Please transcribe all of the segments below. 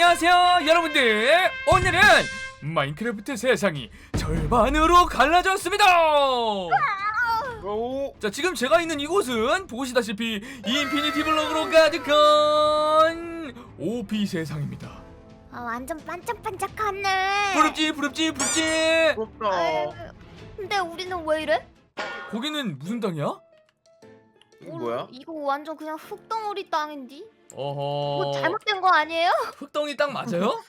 안녕하세요 여러분들 오늘은 마인크래프트 세상이 절반으로 갈라졌습니다 오. 자 지금 제가 있는 이곳은 보시다시피 인피니티 블록으로 가득한 OP 세상입니다 아 완전 반짝반짝하네. 부럽지 부럽지 부럽지 부럽다. 근데 우리는 왜 이래? 거기는 무슨 땅이야? 이거 뭐야? 이거 완전 그냥 흙덩어리 땅인디? 어허 뭐 잘못된 거 아니에요? 흙덩이 땅 맞아요?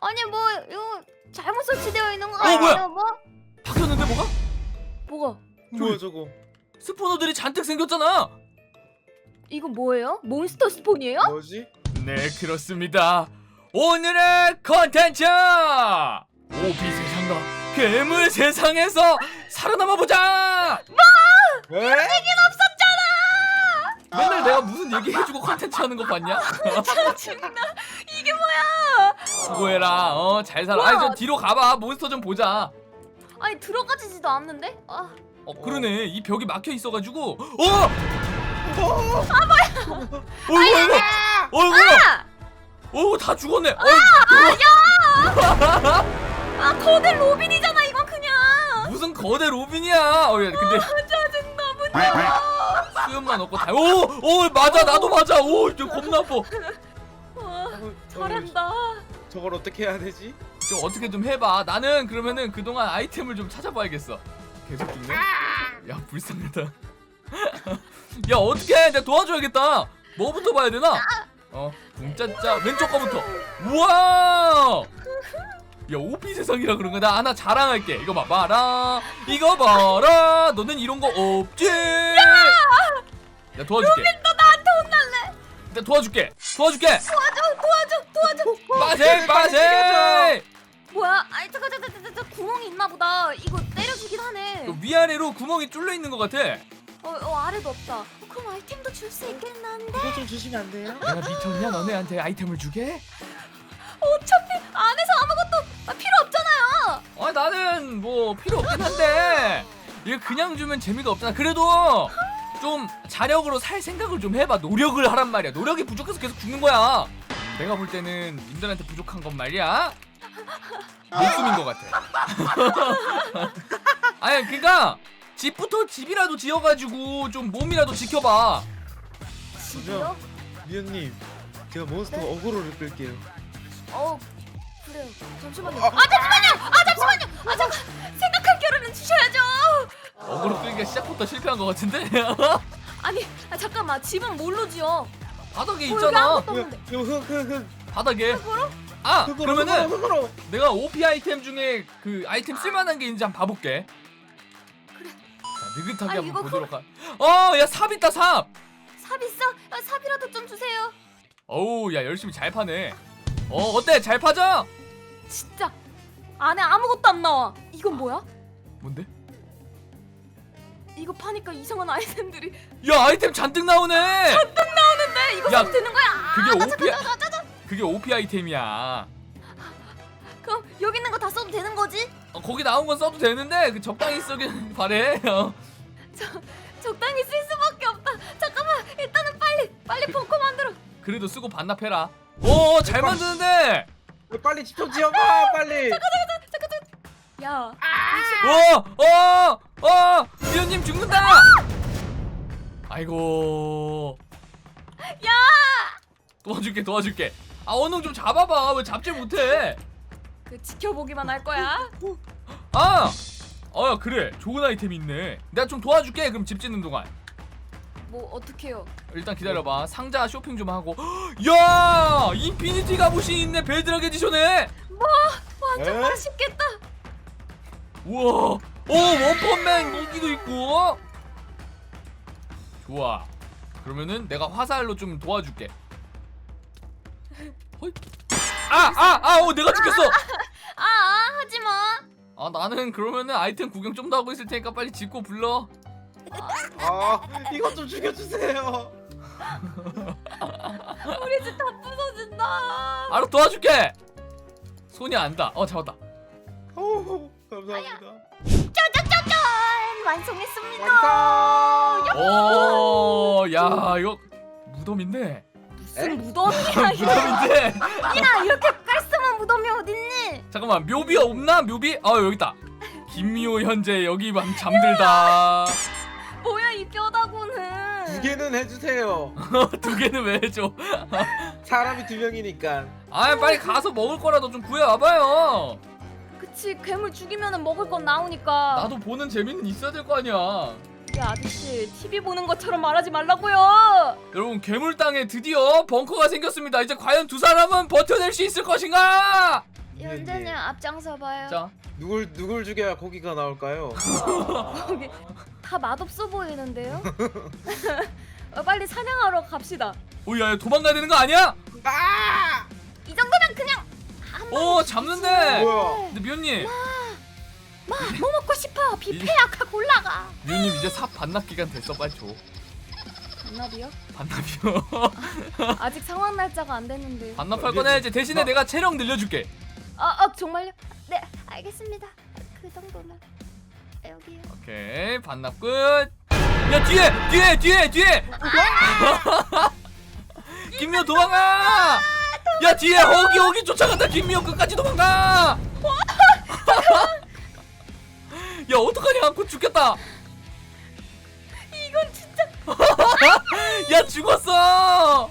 아니 뭐 이거 잘못 설치되어 있는 거 어, 아니에요? 뭐야? 뭐? 바뀌었는데 뭐가? 뭐가? 뭐야 저거? 스포너들이 잔뜩 생겼잖아 이거 뭐예요? 몬스터 스폰이에요? 뭐지? 네 그렇습니다 오늘의 컨텐츠 오비 세상과 괴물 세상에서 살아남아 보자 에? 맨날 내가 무슨 얘기 해주고 컨텐츠 하는 거 봤냐? 짜증나. 이게 뭐야? 수고해라. 어잘 살아. 아니 저 뒤로 가봐. 몬스터 좀 보자. 아니 들어가지지도 않는데? 아, 어 그러네. 이 벽이 막혀 있어가지고. 어! 아 뭐야? 어이구 어이구 어이구 아! 어이구 다 죽었네. 아 거대 로빈이잖아 이건 그냥. 무슨 거대 로빈이야. 어 야, 근데 짜증 너무 나. 수염만 없고 다 오! 오 맞아 나도 맞아 오저 겁나 아파 와, 어, 잘한다. 저걸 어떻게 해야 되지? 좀 어떻게 좀 해봐. 나는 그러면은 그동안 아이템을 좀 찾아봐야겠어. 계속 죽네. 야 불쌍하다. 야 어떻게? 내가 도와줘야겠다. 뭐부터 봐야 되나? 어 붕짜짜 왼쪽 거부터. 우와. 야 오피 세상이라 그런 거나 하나 자랑할게. 이거 봐봐라. 이거 봐라. 너는 이런 거 없지? 야 도와줄게. 너 나한테 혼날래? 내가 도와줄게. 도와줄게. 도와줘, 도와줘, 도와줘. 빠세 빠세. 뭐야? 아이 잠깐 잠깐 잠깐 잠깐 구멍이 있나 보다. 이거 때려주긴 하네. 그 위아래로 구멍이 뚫려 있는 것 같아. 어, 어 아래도 없다. 어, 그럼 아이템도 줄 수 있겠는데? 이거 좀 주시면 안 돼요? 내가 미쳤냐 너네한테 아이템을 주게? 어차피 안에서 아무것도 아, 필요 없잖아요. 아 나는 뭐 필요 없긴 한데 이거 그냥 주면 재미가 없잖아 그래도 좀 자력으로 살 생각을 좀 해봐 노력을 하란 말이야 노력이 부족해서 계속 죽는 거야 내가 볼 때는 님들한테 부족한 건 말이야 목숨인 것 같아 아니 그니까 집부터 집이라도 지어가지고 좀 몸이라도 지켜봐 집이요? 미연님, 제가 몬스터 네? 어그로를 끌게요. 어 그래요. 잠시만요. 아, 아 잠시만요. 아 잠시만요. 아 잠깐 생각할 겨를은 주셔야죠. 어그로 끌기가 시작부터 실패한 것 같은데 아니 아, 잠깐만 집은 뭘로 지어? 바닥에 어, 여기 있잖아 아무것도 없는데. 이거 흑흑흑 바닥에 흙으로? 아 흑으로 그러면은 흑으로 흑으로. 내가 OP 아이템 중에 그 아이템 쓸만한 게 있는지 한번 봐볼게. 그래. 자, 느긋하게 아, 한번 보도록 하. 어, 야 삽 있다 삽. 삽 있어? 아, 삽이라도 좀 주세요. 어우, 야 열심히 잘 파네. 어, 어때? 잘 파자? 진짜 안에 아무것도 안 나와. 이건 뭐야? 뭔데? 이거 파니까 이상한 아이템들이 야 아이템 잔뜩 나오네. 나오는데 이거 야, 사도 되는 거야? 아, 그게 나 OP. 잠깐, 나, 나, 나, 나. 그게 OP 아이템이야. 그럼 여기 있는 거 다 써도 되는 거지? 어, 거기 나온 건 써도 되는데 그 적당히 쓰길 바래. 어. 적당히 쓸 수밖에 없다. 잠깐만 일단은 빨리 빨리 벙커 만들어. 그래도 쓰고 반납해라. 오, 잘 만드는데. 빨리 집좀 지어봐 빨리. 야, 어, 어, 어, 미연님 죽는다. 아이고. 야, 도와줄게, 도와줄게. 아, 언능 좀 잡아봐. 왜 잡지 못해? 그 지켜보기만 할 거야. 아! 어, 그래. 좋은 아이템 있네. 내가 좀 도와줄게. 그럼 집 짓는 동안. 뭐 어떡해요? 일단 기다려봐. 상자 쇼핑 좀 하고. 야! 인피니티 갑옷이 있네. 베드락 에디션에. 완전 에? 맛있겠다. 우와. 오, 원펀맨 무기도 있고. 좋아. 그러면은 내가 화살로 좀 도와줄게. 호이. 아, 아, 아, 어, 내가 죽겠어. 아, 아 하지 마. 아, 나는 그러면은 아이템 구경 좀 더 하고 있을 테니까 빨리 짓고 불러. 아 이것 좀 죽여주세요. 우리 집 다 부서진다. 알아 도와줄게. 손이 안다. 어, 잡았다. 오 감사합니다. 짜자짜잔 완성했습니다. 완성. 오, 야, 이거 무덤인데. 무슨 무덤이야 이거 무덤인데 야 이렇게 깔끔한 무덤이 어딨니 잠깐만 묘비 없나 묘비? 아 여기 있다 김미호 현재 여기 밤 잠들다 뭐야 이 뼈다구는. 두 개는 해주세요. 두 개는 왜 해줘? 사람이 두 명이니까. 아 빨리 가서 먹을 거라도 좀 구해와봐요. 그치 괴물 죽이면 먹을 건 나오니까. 나도 보는 재미는 있어야 될 거 아니야. 야 아저씨 TV 보는 것처럼 말하지 말라고요. 여러분 괴물 땅에 드디어 벙커가 생겼습니다. 이제 과연 두 사람은 버텨낼 수 있을 것인가? 현재는 앞장서 봐요. 자. 누굴 누굴 죽여야 고기가 나올까요? 거기 다 맛없어 보이는데요? 어, 빨리 사냥하러 갑시다. 오야 도망가야 되는 거 아니야? 아! 이 정도면 그냥 한오번 잡는데. 뭐야? 근데 미호님. 마뭐 먹고 싶어? 뷔페야카 골라가. 미호님 이제 삽 반납 기간 됐어 빨리 줘. 반납이요? 반납이요? 아직 상황 날짜가 안 됐는데. 반납할 거네. 이제 대신에 내가 체력 늘려줄게. 아, 아 정말요? 네 알겠습니다. 그 정도면 여기요 오케이 반납 끝 야 뒤에 뒤에 뒤에 뒤에. 김미호 도망가. 야 뒤에 허기 허기 쫓아간다. 김미호 끝까지 도망가. 야 어떡하냐. 곧 죽겠다. 이건 진짜. 야 죽었어.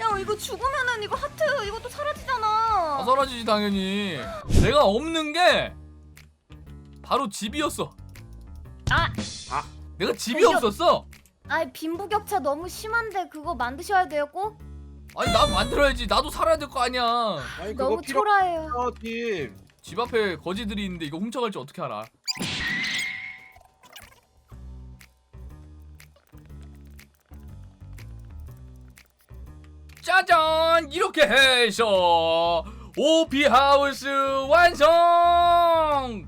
야 이거 죽으면은 이거 하트 이것도 사라지잖아. 아, 사라지지 당연히. 내가 없는 게 바로 집이었어. 아, 아. 내가 집이 그게- 없었어? 아이 빈부격차 너무 심한데 그거 만드셔야 돼요 꼭? 아니 나 만들어야지. 나도 살아야 될 거 아니야. 아니 그거 너무 필요 초라해요. 팀. 집 앞에 거지들이 있는데 이거 훔쳐갈지 어떻게 알아? 짜잔! 이렇게 해서 오피하우스 완성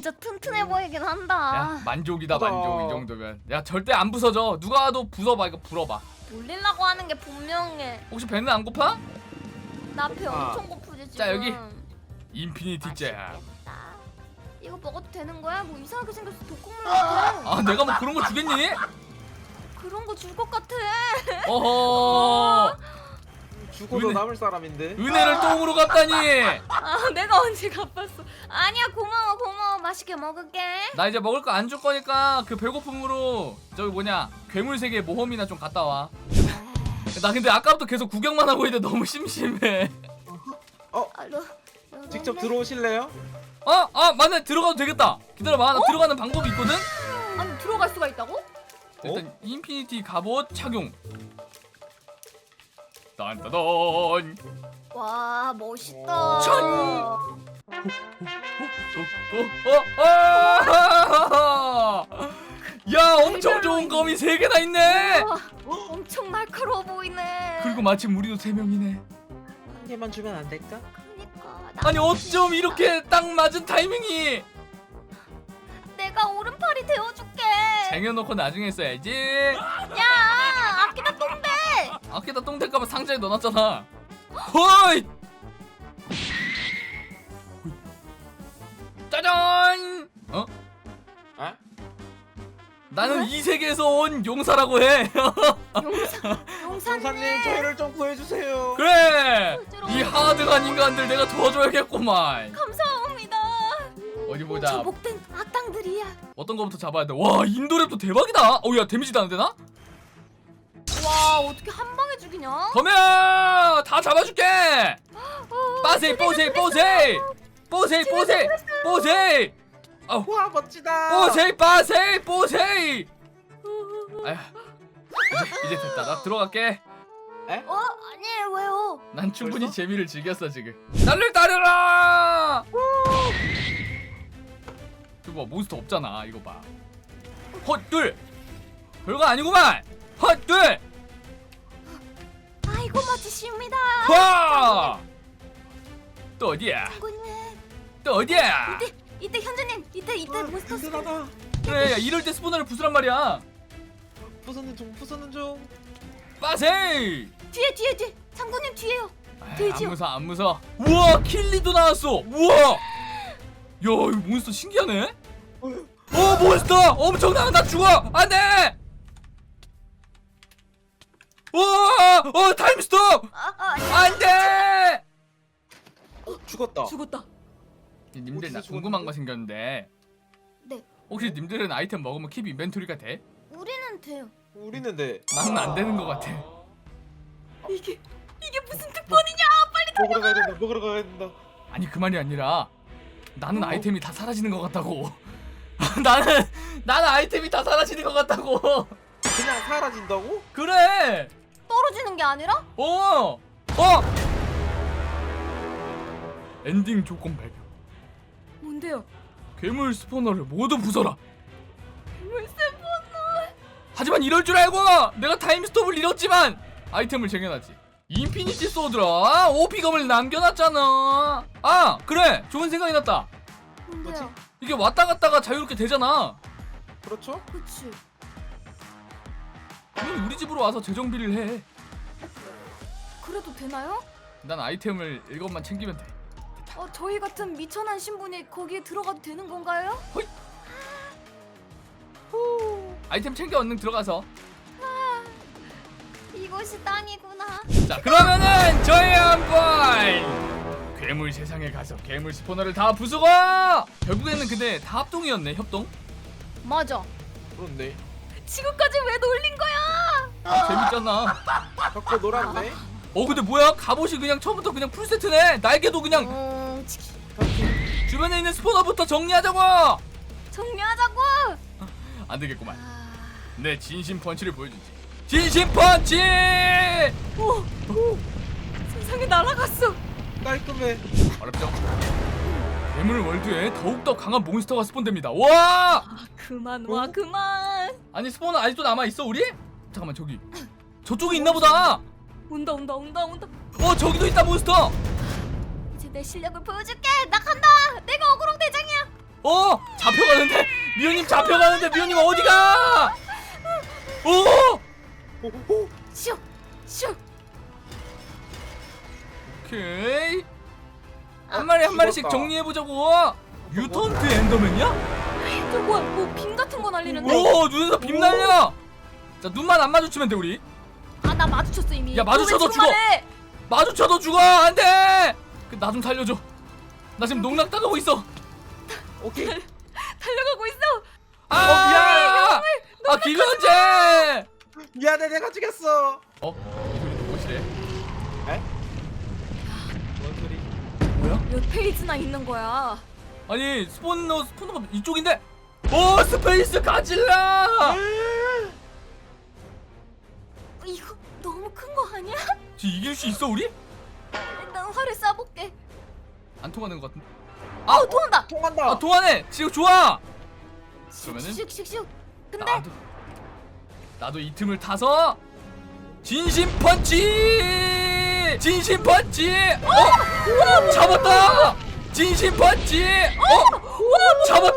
진짜 튼튼해 보이긴 한다 야 만족이다 맞아. 만족 이 정도면 야 절대 안 부서져 누가 와도 부숴봐 이거 불어봐 놀리려고 하는 게 분명해 혹시 배는 안 고파? 나배 아. 엄청 고프지 지금 자, 여기. 인피니티 잼 맛있겠다. 이거 먹어도 되는 거야? 뭐 이상하게 생겼어 독국물 같아 아 내가 뭐 그런 거 주겠니? 그런 거 줄 것 같아 어허 죽어도 은혜- 남을 사람인데. 은혜를 똥으로 갚다니 아 내가 언제 갚았어 아니야 고마워 고마워 맛있게 먹을게 나 이제 먹을 거 안 줄 거니까 그 배고픔으로 저기 뭐냐 괴물 세계 모험이나 좀 갔다 와. 나 근데 아까부터 계속 구경만 하고 있는데 너무 심심해. 아, 너, 너 직접 너네? 들어오실래요? 어? 아 맞네 들어가도 되겠다. 기다려봐 나 들어가는 방법이 있거든. 아니 들어갈 수가 있다고? 일단 인피니티 갑옷 착용. 딴따단. 와 멋있다 천! 어? 어? 아! 야 엄청 좋은 검이 세 개나 있네. 와, 엄청 날카로워 보이네 그리고 마침 우리도 세 명이네. 한 개만 주면 안 될까? 그니까 나 아니 어쩜 이렇게 딱 맞은 타이밍이 내가 오른팔이 되어줄게 쟁여놓고 나중에 써야지 야 아끼다 똥 될까봐 상자에 넣어놨잖아. 허이! 짜잔! 어? 아? 나는 이 세계에서 온 용사라고 해. 용사? 용사님 형사님 저희를 좀 구해주세요. 그래! 이 하드한 인간들 내가 도와줘야겠구만. 감사합니다. 어디 보자. 조복된 악당들이야. 어떤 거부터 잡아야 돼와 인도랩도 대박이다! 어야 데미지 도 안 되나? 와 어떻게 한 방에 죽이냐 그러면 다 잡아줄게. 어, 빠세이 뽀세이 뽀세이 뽀세이 뽀세이 뽀세이 와 멋지다. 뽀세이 빠세이 뽀세이. 아휴 이제, 이제 됐다. 나 들어갈게. 어 아니 왜요 난 충분히 벌써? 재미를 즐겼어 지금. 나를 따르라. 이거 봐 몬스터 없잖아. 이거 봐. 헛둘. 별거 아니구만. 헛둘. 아이고 멋지십니다 와. 또 어디야? 장군님 또 어디야? 이때 이때 현주님 이때 이때 아, 몬스터 든든하다. 그래 야 이럴 때 스포너를 부수란 말이야. 부서는 중 부서는 중. 빠세이. 뒤에 뒤에 뒤에 장군님 뒤에요 돼지요. 안 무서 안 무서. 우와 킬리도 나왔어. 우와. 야 이거 몬스터 신기하네. 어 몬스터 엄청나 나 죽어 안돼. 우와 어 타임스톱 아, 아, 안돼 죽었다. 죽었다. 님들 나 어디서 궁금한 죽었는데? 거 생겼는데 네. 혹시 님들은 아이템 먹으면 킵 인벤토리가 돼? 우리는 돼요. 우리는 데 나는 안 되는 거 같아 이게 이게 무슨 특권이냐? 먹으러 가야 된다. 먹으러 가야 된다. 아니 그 말이 아니라 나는 어? 아이템이 다 사라지는 것 같다고 나는 나는 아이템이 다 사라지는 것 같다고 그냥 사라진다고? 그래 떨어지는 게 아니라? 어! 어! 엔딩 조건 발표 뭔데요? 괴물 스포너를 모두 부숴라 물세 번호. 하지만 이럴 줄 알고 내가 타임스톱을 잃었지만 아이템을 쟁여놨지 인피니티 소드라 오피검을 남겨놨잖아 아 그래 좋은 생각이 났다 뭔데요? 이게 왔다 갔다가 자유롭게 되잖아 그렇죠? 그치. 그럼 우리 집으로 와서 재정비를 해 그래도 되나요? 난 아이템을 일곱만 챙기면 돼 어, 저희 같은 미천한 신분이 거기에 들어가도 되는 건가요? 아이템 챙겨 얼른 들어가서 이것이 땅이구나. 자 그러면은 저희 한번 괴물 세상에 가서 괴물 스포너를 다 부수고 결국에는 근데 다 합동이었네 협동 맞아. 그렇네. 지금까지 왜 놀린 거야? 아, 재밌잖아 갖고 놀았네. 어 근데 뭐야 갑옷이 그냥 처음부터 그냥 풀세트네 날개도 그냥 음, 치키. 주변에 있는 스포너부터 정리하자고 정리하자고. 안 되겠구만 아, 내 진심 펀치를 보여주지 진심 펀치 오, 오, 세상에 날아갔어. 깔끔해. 어렵죠 괴물 월드에 더욱더 강한 몬스터가 스폰됩니다 와 아, 그만 와, 어? 그만. 아니 스포너 아직도 남아 있어 우리? 잠깐만 저기 저쪽에 있나 보다 온다, 온다, 온다, 온다. 어 저기도 있다 몬스터 이제 내 실력을 보여줄게. 나 간다. 내가 어그로 대장이야. 어 잡혀가는데 미호님 잡혀가는데 미호님 어디가 오 호호호. 슉, 슉. 오케이 한 마리 한 마리씩 죽었다. 정리해 보자고 뮤턴트 엔더맨이야? 저 뭐야, 뭐빔 날리는데? 오 눈에서 빔 날려 자 눈만 안 마주치면 돼 우리 아, 나 마주쳤어 이미. 야, 마주쳐도 너왜 죽어. 마주쳐도 죽어 안돼 나 좀 살려줘 나 지금 농락 당하고 있어 오케이. 달려가고 있어. 아 어, 미안. 아 김현재 미안해 내가 죽였어. 어? 이 소리 누구시래? 에? 뭔 소리? 뭐야? 몇 페이지나 있는 거야? 아니 스포너 스포너가 이쪽인데 오 스페이스 가질라 이거 너무 큰 거 아니야? 지금 이길 수 있어 우리? 일단 활을 쏴볼게. 안 통하는 것 같은데 아우 통한다. 통한다. 아 통하네 지금 좋아 그러면은? 슉슉슉슉. 근데 나도 나도 이 틈을 타서 진심 펀치 진심 펀치 어 잡았다 진심 펀치 어 잡았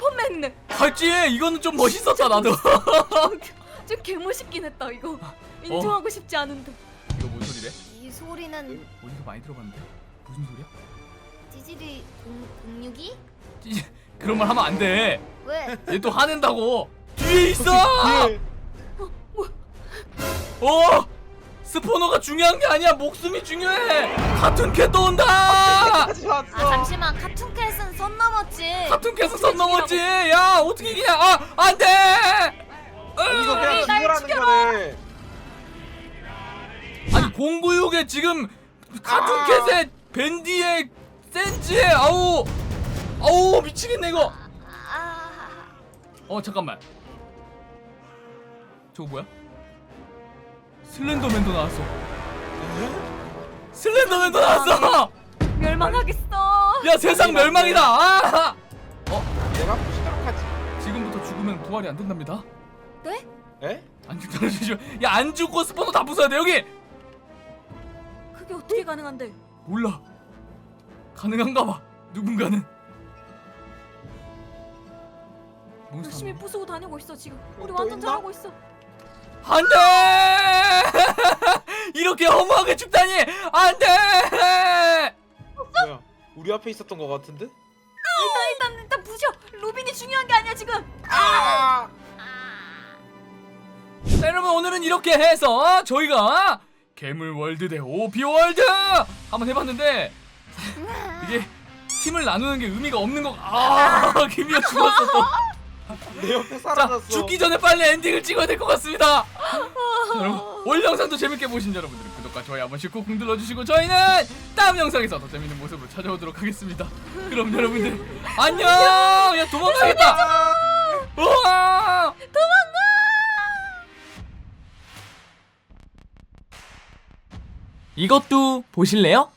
원펀맨이네. 봤지 이거는 좀 멋있었다 나도 좀 개멋있긴 했다 이거. 어. 인정하고 싶지 않은데. 이거 뭔 소리래 이 소리는 어디서 많이 들어봤는데 무슨 소리야 찌질이 공, 공육이? 찌- 그런 말 하면 안 돼 왜? 얘 또 화낸다고 뒤에 있어 예. 어 스포너가 중요한 게 아니야 목숨이 중요해 같은 캣또 온다 왔어. 아 잠시만. 카툰캣은 선 넘었지. 캣은 선 넘었지? 야 어떻게 이기냐 아 안 돼! 이거 그냥 에이, 날 죽으라는 거네. 아니 공구육에 지금 같은 캣에 밴디에 센지에 아우 아우 미치겠네 이거. 아, 어 잠깐만. 저거 뭐야? 슬렌더맨도 나왔어. 슬렌더맨도 나왔어 멸망하겠어. 야 세상 멸망이다 아! 어 내가 부시도록 하지. 지금부터 죽으면 부활이 안 된답니다 네? 에? 안 죽다는 주죠 야안 죽고 스포너 다 부숴야 돼 여기 그게 어떻게 가능한데? 몰라 가능한가 봐 누군가는 몬스터 열심히 부수고 다니고 있어 지금. 우리 또 완전 있나? 잘하고 있어. 안돼 이렇게 허무하게 죽다니 안돼? 우리 앞에 있었던 거 같은데? 일단 일단 일단 부셔. 로빈이 중요한 게 아니야 지금. 아! 아, 자 여러분 오늘은 이렇게 해서 저희가 괴물 월드 대 오피 월드 한번 해봤는데 이게 팀을 나누는 게 의미가 없는 거. 아 김이야 죽었어 또. 내 옆에 자 사라졌어. 죽기 전에 빨리 엔딩을 찍어야 될 것 같습니다. 자, 여러분 올 영상도 재밌게 보신 여러분들은 구독과 좋아요 한 번씩 꾹꾹 눌러주시고 저희는 다음 영상에서 더 재밌는 모습으로 찾아오도록 하겠습니다. 그럼 여러분들 안녕. 야 도망가겠다. 우와. 이것도 보실래요?